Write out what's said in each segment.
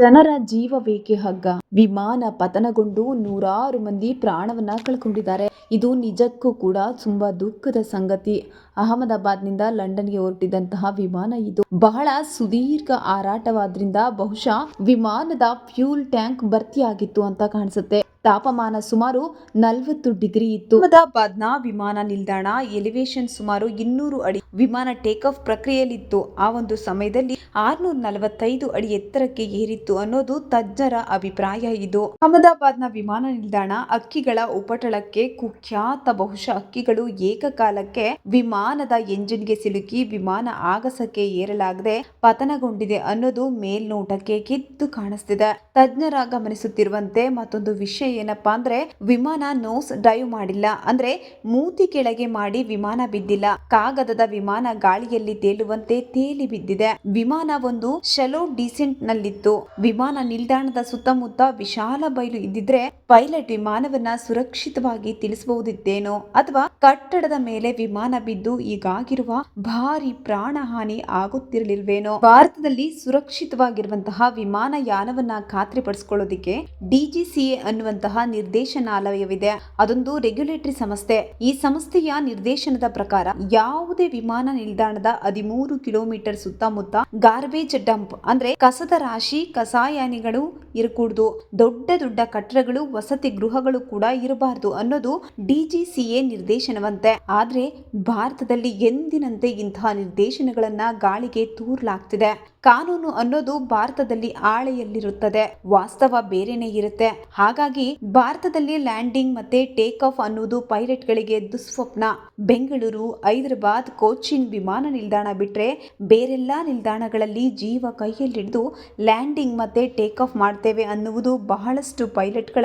ಜನರ ಜೀವವೇಕೆ ಹಗ್ಗ? ವಿಮಾನ ಪತನಗೊಂಡು ನೂರಾರು ಮಂದಿ ಪ್ರಾಣವನ್ನ ಕಳ್ಕೊಂಡಿದ್ದಾರೆ. ಇದು ನಿಜಕ್ಕೂ ಕೂಡ ತುಂಬಾ ದುಃಖದ ಸಂಗತಿ. ಅಹಮದಾಬಾದ್ನಿಂದ ಲಂಡನ್ಗೆ ಹೊರಟಿದಂತಹ ವಿಮಾನ ಇದು. ಬಹಳ ಸುದೀರ್ಘ ಹಾರಾಟವಾದ್ರಿಂದ ಬಹುಶಃ ವಿಮಾನದ ಫ್ಯೂಲ್ ಟ್ಯಾಂಕ್ ಭರ್ತಿಯಾಗಿತ್ತು ಅಂತ ಕಾಣಿಸುತ್ತೆ. ತಾಪಮಾನ ಸುಮಾರು ನಲವತ್ತು ಡಿಗ್ರಿ ಇತ್ತು. ಅಹಮದಾಬಾದ್ನ ವಿಮಾನ ನಿಲ್ದಾಣ ಎಲಿವೇಶನ್ ಸುಮಾರು ಇನ್ನೂರು ಅಡಿ ವಿಮಾನ ಟೇಕ್ ಆಫ್ ಪ್ರಕ್ರಿಯೆಯಲ್ಲಿತ್ತು. ಆ ಒಂದು ಸಮಯದಲ್ಲಿ ಆರ್ನೂರ ನಲವತ್ತೈದು ಅಡಿ ಎತ್ತರಕ್ಕೆ ಏರಿತ್ತು ಅನ್ನೋದು ತಜ್ಞರ ಅಭಿಪ್ರಾಯ ಇದು. ಅಹಮದಾಬಾದ್ನ ವಿಮಾನ ನಿಲ್ದಾಣ ಅಕ್ಕಿಗಳ ಉಪಟಳಕ್ಕೆ ಕುಖ್ಯಾತ ಬಹುಶಃ ಅಕ್ಕಿಗಳು ಏಕಕಾಲಕ್ಕೆ ವಿಮಾನದ ಎಂಜಿನ್ಗೆ ಸಿಲುಕಿ ವಿಮಾನ ಆಗಸಕ್ಕೆ ಏರಲಾಗದೆ ಪತನಗೊಂಡಿದೆ ಅನ್ನೋದು ಮೇಲ್ನೋಟಕ್ಕೆ ಕಿತ್ತು ಕಾಣಿಸ್ತಿದೆ. ತಜ್ಞರ ಗಮನಿಸುತ್ತಿರುವಂತೆ ಮತ್ತೊಂದು ವಿಷಯ ಏನಪ್ಪಾ ಅಂದ್ರೆ ವಿಮಾನ ನೋಸ್ ಡ್ರೈವ್ ಮಾಡಿಲ್ಲ. ಅಂದ್ರೆ ಮೂತಿ ಕೆಳಗೆ ಮಾಡಿ ವಿಮಾನ ಬಿದ್ದಿಲ್ಲ. ಕಾಗದದ ವಿಮಾನ ಗಾಳಿಯಲ್ಲಿ ತೇಲುವಂತೆ ತೇಲಿ ಬಿದ್ದಿದೆ. ವಿಮಾನ ಒಂದು ಶಲೋ ಡಿಸೆಂಟ್ ನಲ್ಲಿತ್ತು. ವಿಮಾನ ನಿಲ್ದಾಣದ ಸುತ್ತಮುತ್ತ ವಿಶಾಲ ಬಯಲು ಇದ್ದಿದ್ರೆ ಪೈಲಟ್ ವಿಮಾನವನ್ನ ಸುರಕ್ಷಿತವಾಗಿ ತಿಳಿಸಬಹುದಿತ್ತೇನೋ ಅಥವಾ ಕಟ್ಟಡದ ಮೇಲೆ ವಿಮಾನ ಬಿದ್ದು ಈಗಾಗಿರುವ ಭಾರಿ ಪ್ರಾಣಹಾನಿ ಆಗುತ್ತಿರಲಿಲ್ವೇನೋ. ಭಾರತದಲ್ಲಿ ಸುರಕ್ಷಿತವಾಗಿರುವಂತಹ ವಿಮಾನಯಾನವನ್ನ ಖಾತ್ರಿಪಡಿಸಿಕೊಳ್ಳೋದಿಕ್ಕೆ ಡಿಜಿಸಿಎ ಅನ್ನುವಂತಹ ನಿರ್ದೇಶನಾಲಯವಿದೆ. ಅದೊಂದು ರೆಗ್ಯುಲೇಟರಿ ಸಂಸ್ಥೆ. ಈ ಸಂಸ್ಥೆಯ ನಿರ್ದೇಶನದ ಪ್ರಕಾರ ಯಾವುದೇ ವಿಮಾನ ನಿಲ್ದಾಣದ ಹದಿಮೂರು ಕಿಲೋಮೀಟರ್ ಸುತ್ತಮುತ್ತ ಗಾರ್ಬೇಜ್ ಡಂಪ್ ಅಂದ್ರೆ ಕಸದ ರಾಶಿ, ಕಸಾಯಾನಿಗಳು ಇರಕೂಡ್ದು. ದೊಡ್ಡ ದೊಡ್ಡ ಕಟ್ಟಡಗಳು, ವಸತಿ ಗೃಹಗಳು ಕೂಡ ಇರಬಾರದು ಅನ್ನೋದು ಡಿಜಿಸಿಎ ನಿರ್ದೇಶನವಂತೆ. ಆದ್ರೆ ಭಾರತದಲ್ಲಿ ಎಂದಿನಂತೆ ಇಂತಹ ನಿರ್ದೇಶನಗಳನ್ನ ಗಾಳಿಗೆ ತೂರ್ಲಾಗ್ತಿದೆ. ಕಾನೂನು ಅನ್ನೋದು ಭಾರತದಲ್ಲಿ ಆಳೆಯಲ್ಲಿರುತ್ತದೆ. ವಾಸ್ತವ ಬೇರೆನೆ ಇರುತ್ತೆ. ಹಾಗಾಗಿ ಭಾರತದಲ್ಲಿ ಲ್ಯಾಂಡಿಂಗ್ ಮತ್ತೆ ಟೇಕ್ ಆಫ್ ಅನ್ನೋದು ಪೈಲಟ್ಗಳಿಗೆ ದುಸ್ವಪ್ನ. ಬೆಂಗಳೂರು, ಹೈದರಾಬಾದ್ ಕೋಚಿನ್ ವಿಮಾನ ನಿಲ್ದಾಣ ಬಿಟ್ರೆ ಬೇರೆಲ್ಲಾ ನಿಲ್ದಾಣಗಳಲ್ಲಿ ಜೀವ ಕೈಯಲ್ಲಿಡಿದು ಲ್ಯಾಂಡಿಂಗ್ ಮತ್ತೆ ಟೇಕ್ ಆಫ್ ಮಾಡ್ತೇವೆ ಅನ್ನುವುದು ಬಹಳಷ್ಟು ಪೈಲಟ್ಗಳ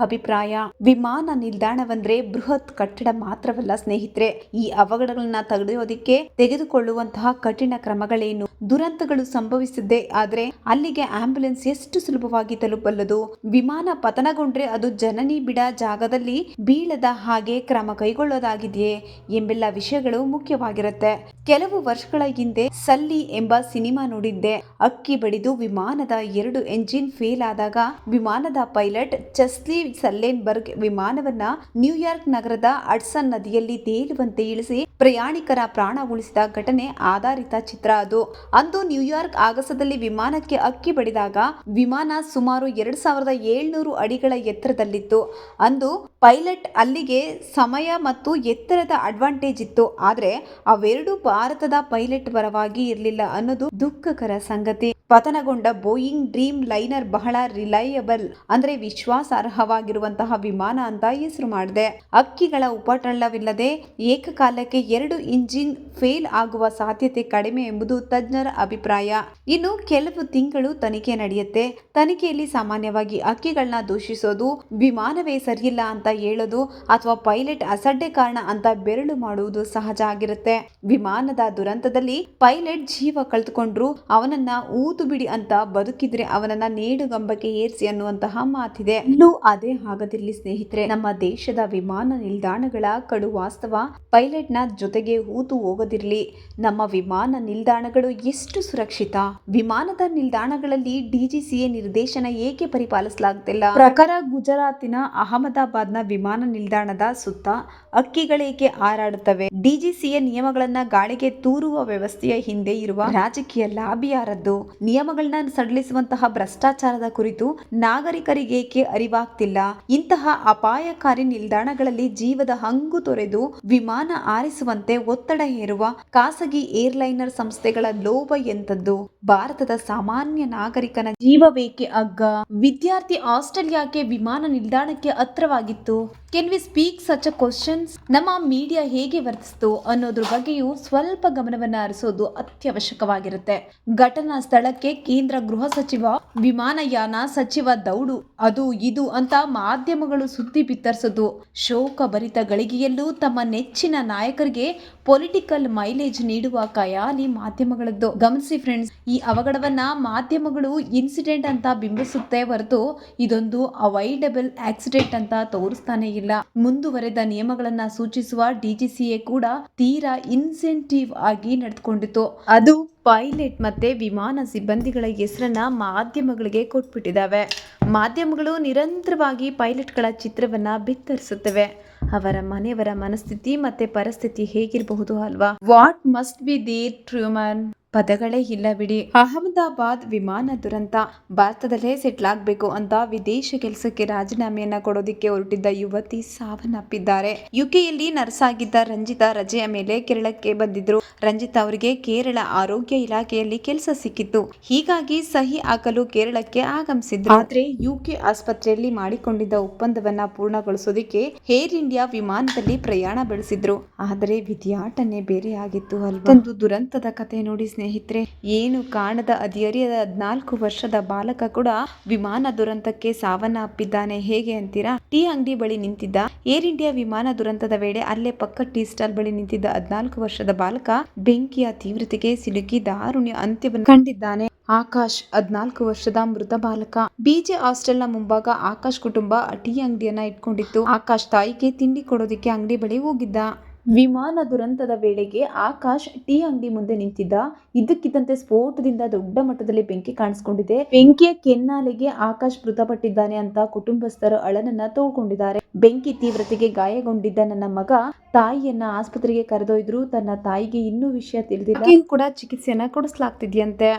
ಅಭಿಪ್ರಾಯ. ವಿಮಾನ ನಿಲ್ದಾಣವಂದ್ರೆ ಬೃಹತ್ ಕಟ್ಟಡ ಮಾತ್ರವಲ್ಲ ಸ್ನೇಹಿತರೆ, ಈ ಅವಘಡಗಳನ್ನ ತಡೆಯೋದಿಕ್ಕೆ ತೆಗೆದುಕೊಳ್ಳುವಂತಹ ಕಠಿಣ ಕ್ರಮಗಳೇನು? ದುರಂತಗಳು ಸಂಭವಿಸಿದ್ದೆ, ಆದ್ರೆ ಅಲ್ಲಿಗೆ ಆಂಬ್ಯುಲೆನ್ಸ್ ಎಷ್ಟು ಸುಲಭವಾಗಿ ತಲುಪಲ್ಲದು ವಿಮಾನ ಪತನಗೊಂಡ್ರೆ ಅದು ಜನನಿ ಬಿಡ ಜಾಗದಲ್ಲಿ ಬೀಳದ ಹಾಗೆ ಕ್ರಮ ಕೈಗೊಳ್ಳೋದಾಗಿದೆಯೇ ಎಂಬೆಲ್ಲ ವಿಷಯಗಳು ಮುಖ್ಯವಾಗಿರುತ್ತೆ. ಕೆಲವು ವರ್ಷಗಳ ಹಿಂದೆ ಸಲ್ಲಿ ಎಂಬ ಸಿನಿಮಾ ನೋಡಿದ್ದೆ. ಅಕ್ಕಿ ಬಡಿದು ವಿಮಾನದ ಎರಡು ಎಂಜಿನ್ ಫೇಲ್ ಆದಾಗ ವಿಮಾನದ ಪೈಲಟ್ ಚಸ್ಲಿ ಸಲ್ಲೇನ್ಬರ್ಗ್ ವಿಮಾನವನ್ನ ನ್ಯೂಯಾರ್ಕ್ ನಗರದ ಅಡ್ಸನ್ ನದಿಯಲ್ಲಿ ತೇಲುವಂತೆ ಇಳಿಸಿ ಪ್ರಯಾಣಿಕರ ಪ್ರಾಣ ಉಳಿಸಿದ ಘಟನೆ ಆಧಾರಿತ ಚಿತ್ರ ಅದು. ಅಂದು ನ್ಯೂಯಾರ್ಕ್ ಆಗಸದಲ್ಲಿ ವಿಮಾನಕ್ಕೆ ಅಕ್ಕಿ ಬಡಿದಾಗ ವಿಮಾನ ಸುಮಾರು ಎರಡ್ ಸಾವಿರದ ಏಳ್ನೂರು ಅಡಿಗಳ ಎತ್ತರದಲ್ಲಿತ್ತು. ಅಂದು ಪೈಲಟ್ ಅಲ್ಲಿಗೆ ಸಮಯ ಮತ್ತು ಎತ್ತರದ ಅಡ್ವಾಂಟೇಜ್ ಇತ್ತು. ಆದ್ರೆ ಅವೆರಡು ಭಾರತದ ಪೈಲಟ್ ಪರವಾಗಿ ಇರಲಿಲ್ಲ ಅನ್ನೋದು ದುಃಖಕರ ಸಂಗತಿ. ಪತನಗೊಂಡ ಬೋಯಿಂಗ್ ಡ್ರೀಮ್ ಲೈನರ್ ಬಹಳ ರಿಲಯಬಲ್ ಅಂದ್ರೆ ವಿಶ್ವಾಸಾರ್ಹವಾಗಿರುವಂತಹ ವಿಮಾನ ಅಂತ ಹೆಸರು ಮಾಡಿದೆ. ಅಕ್ಕಿಗಳ ಉಪಟಳವಿಲ್ಲದೆ ಏಕಕಾಲಕ್ಕೆ ಎರಡು ಇಂಜಿನ್ ಫೇಲ್ ಆಗುವ ಸಾಧ್ಯತೆ ಕಡಿಮೆ ಎಂಬುದು ತಜ್ಞರ ಅಭಿಪ್ರಾಯ. ಇನ್ನು ಕೆಲವು ತಿಂಗಳು ತನಿಖೆ ನಡೆಯುತ್ತೆ. ತನಿಖೆಯಲ್ಲಿ ಸಾಮಾನ್ಯವಾಗಿ ಅಕ್ಕಿಗಳನ್ನ ದೂಷಿಸೋದು ವಿಮಾನವೇ ಸರಿಯಿಲ್ಲ ಅಂತ ಹೇಳೋದು ಅಥವಾ ಪೈಲಟ್ ಅಸಡ್ಡೆ ಕಾರಣ ಅಂತ ಬೆರಳು ಮಾಡುವುದು ಸಹಜ ಆಗಿರುತ್ತೆ. ವಿಮಾನದ ದುರಂತದಲ್ಲಿ ಪೈಲಟ್ ಜೀವ ಕಳೆದುಕೊಂಡ್ರು, ಅವನನ್ನ ಊದು ಬಿಡಿ ಅಂತ ಬದುಕಿದ್ರೆ ಅವನನ್ನ ನೇಡುಗಂಬಕ್ಕೆ ಏರಿಸಿ ಅನ್ನುವಂತಹ ಮಾತಿದೆ. ಇನ್ನು ಅದೇ ಆಗದಿರ್ಲಿ ಸ್ನೇಹಿತರೆ, ನಮ್ಮ ದೇಶದ ವಿಮಾನ ನಿಲ್ದಾಣಗಳ ಕಡು ವಾಸ್ತವ ಪೈಲಟ್ನ ಜೊತೆಗೆ ಊತು ಹೋಗೋದಿರ್ಲಿ. ನಮ್ಮ ವಿಮಾನ ನಿಲ್ದಾಣಗಳು ಎಷ್ಟು ಸುರಕ್ಷಿತ? ವಿಮಾನದ ನಿಲ್ದಾಣಗಳಲ್ಲಿ ಡಿಜಿಸಿಎ ನಿರ್ದೇಶನ ಏಕೆ ಪರಿಪಾಲಿಸಲಾಗುತ್ತಿಲ್ಲ ಪ್ರಕಾರ ಗುಜರಾತಿನ ಅಹಮದಾಬಾದ್ನ ವಿಮಾನ ನಿಲ್ದಾಣದ ಸುತ್ತ ಅಕ್ಕಿಗಳೇಕೆ ಹಾರಾಡುತ್ತವೆ? ಡಿಜಿಸಿಎ ನಿಯಮಗಳನ್ನ ಗಾಳಿಗೆ ತೂರುವ ವ್ಯವಸ್ಥೆಯ ಹಿಂದೆ ಇರುವ ರಾಜಕೀಯ ಲಾಬಿ ಯಾರದ್ದು ನಿಯಮಗಳನ್ನ ಸಡಿಲಿಸುವಂತಹ ಭ್ರಷ್ಟಾಚಾರದ ಕುರಿತು ನಾಗರಿಕರಿಗೇಕೆ ಅರಿವಾಗ್ತಿಲ್ಲ? ಇಂತಹ ಅಪಾಯಕಾರಿ ನಿಲ್ದಾಣಗಳಲ್ಲಿ ಜೀವದ ಹಂಗು ತೊರೆದು ವಿಮಾನ ಆರಿಸುವಂತೆ ಒತ್ತಡ ಹೇರುವ ಖಾಸಗಿ ಏರ್ಲೈನರ್ ಸಂಸ್ಥೆಗಳ ಲೋಭ ಎಂತದ್ದು ಭಾರತದ ಸಾಮಾನ್ಯ ನಾಗರಿಕನ ಜೀವವೇಕೆ ಅಗ್ಗ? ವಿದ್ಯಾರ್ಥಿ ಆಸ್ಟ್ರೇಲಿಯಾಕ್ಕೆ ವಿಮಾನ ನಿಲ್ದಾಣಕ್ಕೆ ಹತ್ರವಾಗಿತ್ತು. Can we speak such a questions ನಮ್ಮ ಮೀಡಿಯಾ ಹೇಗೆ ವರ್ತಿಸ್ತು ಅನ್ನೋದ್ರ ಬಗ್ಗೆಯೂ ಸ್ವಲ್ಪ ಗಮನವನ್ನ ಹರಿಸೋದು ಅತ್ಯವಶ್ಯಕವಾಗಿರುತ್ತೆ. ಘಟನಾ ಸ್ಥಳಕ್ಕೆ ಕೇಂದ್ರ ಗೃಹ ಸಚಿವ, ವಿಮಾನಯಾನ ಸಚಿವ ದೌಡು. ಅದು ಇದು ಅಂತ ಮಾಧ್ಯಮಗಳು ಸುದ್ದಿ ಬಿತ್ತರಿಸೋದು. ಶೋಕ ಭರಿತ ಗಳಿಗೆಯಲ್ಲೂ ತಮ್ಮ ನೆಚ್ಚಿನ ನಾಯಕರಿಗೆ ಪೊಲಿಟಿಕಲ್ ಮೈಲೇಜ್ ನೀಡುವ ಕಯಾಲಿ ಮಾಧ್ಯಮಗಳದ್ದು. ಗಮನಿಸಿ ಫ್ರೆಂಡ್ಸ್ ಈ ಅವಘಡವನ್ನ ಮಾಧ್ಯಮಗಳು ಇನ್ಸಿಡೆಂಟ್ ಅಂತ ಬಿಂಬಿಸುತ್ತೆ ಹೊರತು ಇದೊಂದು ಅವೈಡಬಲ್ ಆಕ್ಸಿಡೆಂಟ್ ಅಂತ ತೋರಿಸ್ತಾನೆ ಇಲ್ಲ. ಮುಂದುವರೆದ ನಿಯಮಗಳನ್ನ ಸೂಚಿಸುವ ಡಿಜಿಸಿಎ ಕೂಡ ತೀರಾ ಇನ್ಸೆಂಟಿವ್ ಆಗಿ ನಡೆದುಕೊಂಡಿತು ಅದು ಪೈಲಟ್ ಮತ್ತೆ ವಿಮಾನ ಸಿಬ್ಬಂದಿಗಳ ಹೆಸರನ್ನ ಮಾಧ್ಯಮಗಳಿಗೆ ಕೊಟ್ಬಿಟ್ಟಿದ್ದಾವೆ. ಮಾಧ್ಯಮಗಳು ನಿರಂತರವಾಗಿ ಪೈಲಟ್ಗಳ ಚಿತ್ರವನ್ನ ಬಿತ್ತರಿಸುತ್ತವೆ. ಅವರ ಮನೆಯವರ ಮನಸ್ಥಿತಿ ಮತ್ತೆ ಪರಿಸ್ಥಿತಿ ಹೇಗಿರಬಹುದು ಅಲ್ವಾ? What must be the trauma ಪದಗಳೇ ಇಲ್ಲ ಬಿಡಿ. ಅಹಮದಾಬಾದ್ ವಿಮಾನ ದುರಂತ. ಭಾರತದಲ್ಲೇ ಸೆಟ್ಲ್ ಆಗ್ಬೇಕು ಅಂತ ವಿದೇಶ ಕೆಲಸಕ್ಕೆ ರಾಜೀನಾಮೆಯನ್ನ ಕೊಡೋದಿಕ್ಕೆ ಹೊರಟಿದ್ದ ಯುವತಿ ಸಾವನ್ನಪ್ಪಿದ್ದಾರೆ. ಯುಕೆಯಲ್ಲಿ ನರ್ಸ್ ಆಗಿದ್ದ ರಂಜಿತಾ ರಜೆಯ ಮೇಲೆ ಕೇರಳಕ್ಕೆ ಬಂದಿದ್ರು. ರಂಜಿತಾ ಅವರಿಗೆ ಕೇರಳ ಆರೋಗ್ಯ ಇಲಾಖೆಯಲ್ಲಿ ಕೆಲಸ ಸಿಕ್ಕಿತ್ತು. ಹೀಗಾಗಿ ಸಹಿ ಹಾಕಲು ಕೇರಳಕ್ಕೆ ಆಗಮಿಸಿದ್ರು. ಆದ್ರೆ ಯುಕೆ ಆಸ್ಪತ್ರೆಯಲ್ಲಿ ಮಾಡಿಕೊಂಡಿದ್ದ ಒಪ್ಪಂದವನ್ನ ಪೂರ್ಣಗೊಳಿಸೋದಿಕ್ಕೆ ಏರ್ ಇಂಡಿಯಾ ವಿಮಾನದಲ್ಲಿ ಪ್ರಯಾಣ ಬೆಳೆಸಿದ್ರು. ಆದರೆ ವಿದ್ಯಾಟನೆ ಬೇರೆ ಆಗಿತ್ತು ಅಲ್ವಾ? ಒಂದು ದುರಂತದ ಕತೆ ನೋಡಿ ಸ್ನೇಹಿತರೆ, ಏನು ಕಾಣದ ಹದಿಹರಿಯದ ಹದಿನಾಲ್ಕು ವರ್ಷದ ಬಾಲಕ ಕೂಡ ವಿಮಾನ ದುರಂತಕ್ಕೆ ಸಾವನ್ನಪ್ಪಿದ್ದಾನೆ ಹೇಗೆ ಅಂತೀರಾ? ಟೀ ಅಂಗಡಿ ಬಳಿ ನಿಂತಿದ್ದ ಏರ್ ಇಂಡಿಯಾ ವಿಮಾನ ದುರಂತದ ವೇಳೆ ಅಲ್ಲೇ ಪಕ್ಕ ಟೀ ಸ್ಟಾಲ್ ಬಳಿ ನಿಂತಿದ್ದ ಹದಿನಾಲ್ಕು ವರ್ಷದ ಬಾಲಕ ಬೆಂಕಿಯ ತೀವ್ರತೆಗೆ ಸಿಲುಕಿ ದಾರುಣ್ಯ ಅಂತ್ಯವನ್ನು ಕಂಡಿದ್ದಾನೆ. ಆಕಾಶ್, ಹದಿನಾಲ್ಕು ವರ್ಷದ ಮೃತ ಬಾಲಕ. ಬಿಜೆ ಹಾಸ್ಟೆಲ್ನ ಮುಂಭಾಗ ಆಕಾಶ್ ಕುಟುಂಬ ಟೀ ಅಂಗಡಿಯನ್ನ ಇಟ್ಕೊಂಡಿತ್ತು. ಆಕಾಶ್ ತಾಯಿಗೆ ತಿಂಡಿ ಕೊಡೋದಿಕ್ಕೆ ಅಂಗಡಿ ಬಳಿ ಹೋಗಿದ್ದ. ವಿಮಾನ ದುರಂತದ ವೇಳೆಗೆ ಆಕಾಶ್ ಟೀ ಅಂಗಡಿ ಮುಂದೆ ನಿಂತಿದ್ದ. ಇದಕ್ಕಿದ್ದಂತೆ ಸ್ಫೋಟದಿಂದ ದೊಡ್ಡ ಮಟ್ಟದಲ್ಲಿ ಬೆಂಕಿ ಕಾಣಿಸಿಕೊಂಡಿದೆ. ಬೆಂಕಿಯ ಕೆನ್ನಾಲೆಗೆ ಆಕಾಶ್ ಮೃತಪಟ್ಟಿದ್ದಾನೆ ಅಂತ ಕುಟುಂಬಸ್ಥರು ಅಳನನ್ನ ತೋಳ್ಕೊಂಡಿದ್ದಾರೆ. ಬೆಂಕಿ ತೀವ್ರತೆಗೆ ಗಾಯಗೊಂಡಿದ್ದ ನನ್ನ ಮಗ ತಾಯಿಯನ್ನ ಆಸ್ಪತ್ರೆಗೆ ಕರೆದೊಯ್ದ್ರು. ತನ್ನ ತಾಯಿಗೆ ಇನ್ನೂ ವಿಷಯ ತಿಳಿದಿಲ್ಲ. ಕೂಡ ಚಿಕಿತ್ಸೆಯನ್ನ ಕೊಡಿಸಲಾಗ್ತಿದ್ಯಂತೆ.